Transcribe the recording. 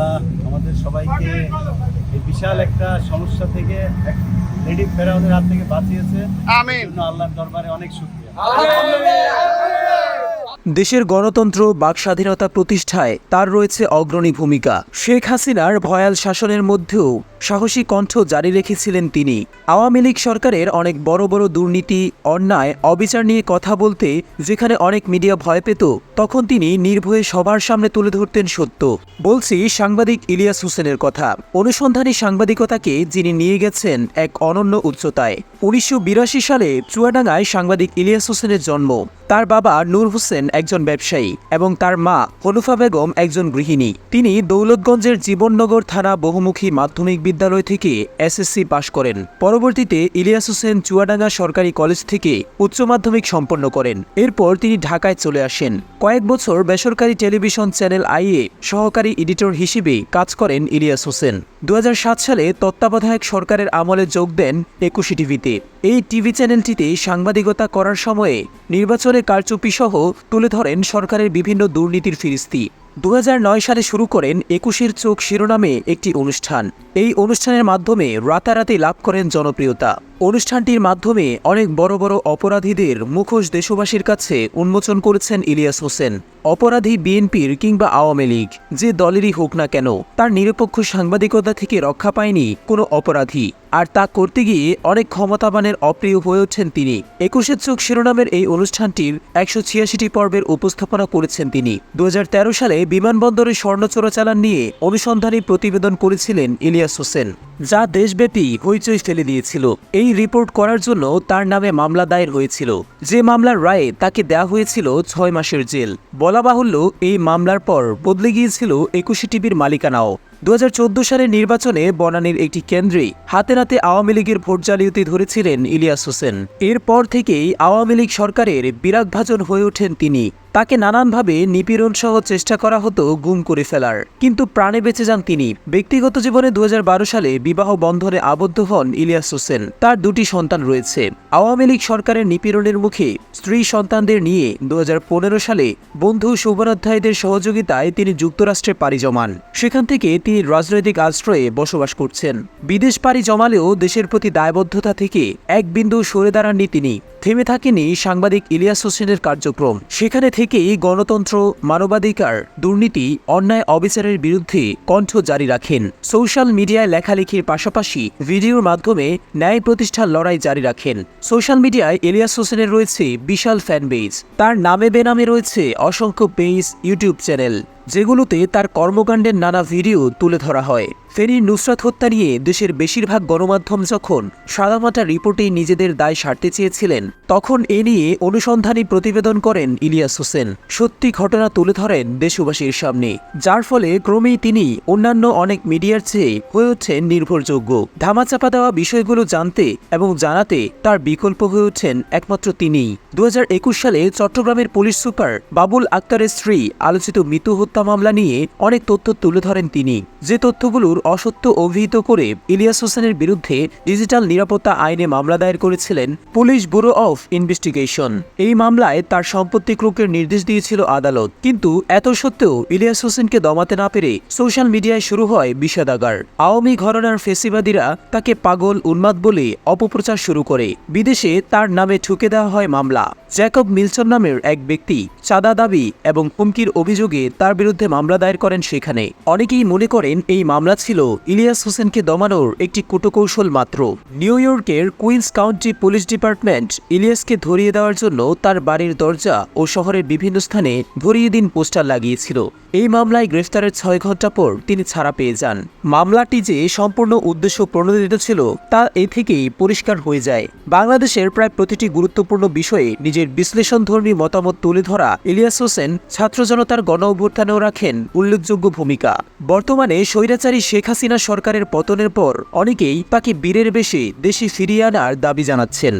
আল্লাহ আমাদের সবাইকে এই বিশাল একটা সমস্যা থেকে নেডিভ লেডি ফেরাউনের হাত থেকে বাঁচিয়েছে। আমিন। আল্লাহর দরবারে অনেক শুক্রিয়া। দেশের গণতন্ত্র, বাক স্বাধীনতা প্রতিষ্ঠায় তার রয়েছে অগ্রণী ভূমিকা। শেখ হাসিনার ভয়াল শাসনের মধ্যেও সাহসী কণ্ঠ জারি রেখেছিলেন তিনি। আওয়ামী লীগ সরকারের অনেক বড় বড় দুর্নীতি, অন্যায়, অবিচার নিয়ে কথা বলতে যেখানে অনেক মিডিয়া ভয় পেত, তখন তিনি নির্ভয়ে সবার সামনে তুলে ধরতেন সত্য। বলছি সাংবাদিক ইলিয়াস হোসেনের কথা। অনুসন্ধানী সাংবাদিকতাকে যিনি নিয়ে গেছেন এক অনন্য উচ্চতায়। উনিশশো বিরাশি সালে চুয়াডাঙ্গায় সাংবাদিক ইলিয়াস হোসেনের জন্ম। তার বাবা নূর হোসেন একজন ব্যবসায়ী এবং তার মা হনুফা বেগম একজন গৃহিণী। তিনি দৌলতগঞ্জের জীবননগর থানা বহুমুখী মাধ্যমিক বিদ্যালয় থেকে এসএসসি পাশ করেন। পরবর্তীতে ইলিয়াস হোসেন চুয়াডাঙ্গা সরকারি কলেজ থেকে উচ্চ মাধ্যমিক সম্পন্ন করেন। এরপর তিনি ঢাকায় চলে আসেন। কয়েক বছর বেসরকারি টেলিভিশন চ্যানেল আইএ সহকারী এডিটর হিসেবে কাজ করেন ইলিয়াস হোসেন। দু হাজার সাত সালে তত্ত্বাবধায়ক সরকারের আমলে যোগ দেন একুশে টিভিতে। এই টিভি চ্যানেলটিতে সাংবাদিকতা করার সময়ে নির্বাচনে কারচুপি সহ তুলে ধরেন সরকারের বিভিন্ন দুর্নীতির ফিরিস্তি। দুহাজার নয় সালে শুরু করেন একুশের চোখ শিরোনামে একটি অনুষ্ঠান। এই অনুষ্ঠানের মাধ্যমে রাতারাতি লাভ করেন জনপ্রিয়তা। অনুষ্ঠানটির মাধ্যমে অনেক বড় বড় অপরাধীদের মুখোশ দেশবাসীর কাছে উন্মোচন করেছেন ইলিয়াস হোসেন। অপরাধী বিএনপির কিংবা আওয়ামী লীগ, যে দলেরই হোক না কেন, তার নিরপেক্ষ সাংবাদিকতা থেকে রক্ষা পায়নি কোনো অপরাধী। আর তা করতে গিয়ে অনেক ক্ষমতাবানের অপ্রিয় হয়ে ওঠেন তিনি। একুশের চোখ শিরোনামের এই অনুষ্ঠানটির একশো ছিয়াশিটি পর্বের উপস্থাপনা করেছেন তিনি। দু হাজার তেরো সালে বিমানবন্দরে স্বর্ণ চোরাচালান নিয়ে অনুসন্ধানী প্রতিবেদন করেছিলেন ইলিয়াস হোসেন, যা দেশব্যাপী হইচই ফেলে দিয়েছিল। এই রিপোর্ট করার জন্য তার নামে মামলা দায়ের হয়েছিল। যে মামলার রায়ে তাকে দেয়া হয়েছিল ছয় মাসের জেল। বলা বাহুল্য, এই মামলার পর বদলে গিয়েছিল একুশে টিভির মালিকানাও। দু হাজার চোদ্দ সালের নির্বাচনে বনানীর একটি কেন্দ্রে হাতে নাতে আওয়ামী লীগের ভোট জালিয়াতি ধরেছিলেন ইলিয়াস হোসেন। এরপর থেকেই আওয়ামী লীগ সরকারের বিরাগভাজন হয়ে ওঠেন তিনি। তাকে নানানভাবে নিপীড়ন সহ চেষ্টা করা হতো গুম করে ফেলার। কিন্তু প্রাণে বেঁচে যান তিনি। ব্যক্তিগত জীবনে দু হাজার বারো সালে বিবাহ বন্ধনে আবদ্ধ হন ইলিয়াস হোসেন। তার দুটি সন্তান রয়েছে। আওয়ামী লীগ সরকারের নিপীড়নের মুখে স্ত্রী সন্তানদের নিয়ে দু হাজার পনেরো সালে বন্ধু শুভনাধ্যায়দের সহযোগিতায় তিনি যুক্তরাষ্ট্রে পাড়ি জমান। সেখান থেকে তিনি রাজনৈতিক আশ্রয়ে বসবাস করছেন। বিদেশ পাড়ি জমালেও দেশের প্রতি দায়বদ্ধতা থেকে এক বিন্দু সরে দাঁড়াননি তিনি। থেমে থাকেনি সাংবাদিক ইলিয়াস হোসেনের কার্যক্রম। সেখানে থেকেই গণতন্ত্র, মানবাধিকার, দুর্নীতি, অন্যায় অবিচারের বিরুদ্ধে কণ্ঠ জারি রাখেন। সোশ্যাল মিডিয়ায় লেখালেখির পাশাপাশি ভিডিওর মাধ্যমে ন্যায় প্রতিষ্ঠার লড়াই জারি রাখেন। সোশ্যাল মিডিয়ায় ইলিয়াস হোসেনের রয়েছে বিশাল ফ্যান বেজ তার নামে বেনামে রয়েছে অসংখ্য পেজ ইউটিউব চ্যানেল। যেগুলোতে তার কর্মকাণ্ডের নানা ভিডিও তুলে ধরা হয়। ফেনীর নুসরাত হত্যা নিয়ে দেশের বেশিরভাগ গণমাধ্যম যখন সাদামাটা রিপোর্টে নিজেদের দায় সারতে চেয়েছিলেন, তখন এ নিয়ে অনুসন্ধানী প্রতিবেদন করেন ইলিয়াস হোসেন। সত্যি ঘটনা তুলে ধরেন দেশবাসীর সামনে, যার ফলে ক্রমেই তিনি অন্যান্য অনেক মিডিয়ার চেয়ে হয়ে ওঠেন নির্ভরযোগ্য। ধামাচাপা দেওয়া বিষয়গুলো জানতে এবং জানাতে তার বিকল্প হয়ে ওঠেন একমাত্র তিনিই। দু হাজার একুশ সালে চট্টগ্রামের পুলিশ সুপার বাবুল আক্তারের স্ত্রী আলোচিত মৃত্যু হত্যা মামলা নিয়ে অনেক তথ্য তুলে ধরেন তিনি। যে তথ্যগুলোর অসত্য অভিহিত করে ইলিয়াস হোসেনের বিরুদ্ধে ডিজিটাল নিরাপত্তা আইনে মামলা দায়ের করেছিলেন পুলিশ ব্যুরো অফ ইনভেস্টিগেশন। এই মামলায় তার সম্পত্তি ক্রোকের নির্দেশ দিয়েছিল আদালত। কিন্তু এত সত্ত্বেও ইলিয়াস হোসেনকে দমাতে না পেরে সোশ্যাল মিডিয়ায় শুরু হয় বিষাদাগার। আওয়ামী ঘরনার ফেসিবাদীরা তাকে পাগল, উন্মাদ বলে অপপ্রচার শুরু করে। বিদেশে তার নামে ঠুকে দেওয়া হয় মামলা। 了。জ্যাকব মিলসন নামের এক ব্যক্তি চাঁদা দাবি এবং হুমকির অভিযোগে তার বিরুদ্ধে মামলা দায়ের করেন সেখানে। অনেকেই মনে করেন এই মামলা ছিল ইলিয়াস হোসেনকে দমানোর একটি কূটকৌশল মাত্র। নিউ ইয়র্কের কুইন্স কাউন্টি পুলিশ ডিপার্টমেন্ট ইলিয়াসকে ধরিয়ে দেওয়ার জন্য তার বাড়ির দরজা ও শহরের বিভিন্ন স্থানে ধরিয়ে দিন পোস্টার লাগিয়েছিল। এই মামলায় গ্রেফতারের ছয় ঘণ্টা পর তিনি ছাড়া পেয়ে যান। মামলাটি যে সম্পূর্ণ উদ্দেশ্য প্রণোদিত ছিল তা এ থেকেই পরিষ্কার হয়ে যায়। বাংলাদেশের প্রায় প্রতিটি গুরুত্বপূর্ণ বিষয়ে নিজের বিশ্লেষণধর্মী মতামত তুলে ধরা ইলিয়াস হোসেন ছাত্র জনতার গণ অভ্যুত্থানেও রাখেন উল্লেখযোগ্য ভূমিকা। বর্তমানে স্বৈরাচারী শেখ হাসিনা সরকারের পতনের পর অনেকেই তাকে বীরের বেশি দেশে ফিরিয়ে আনার দাবি জানাচ্ছেন।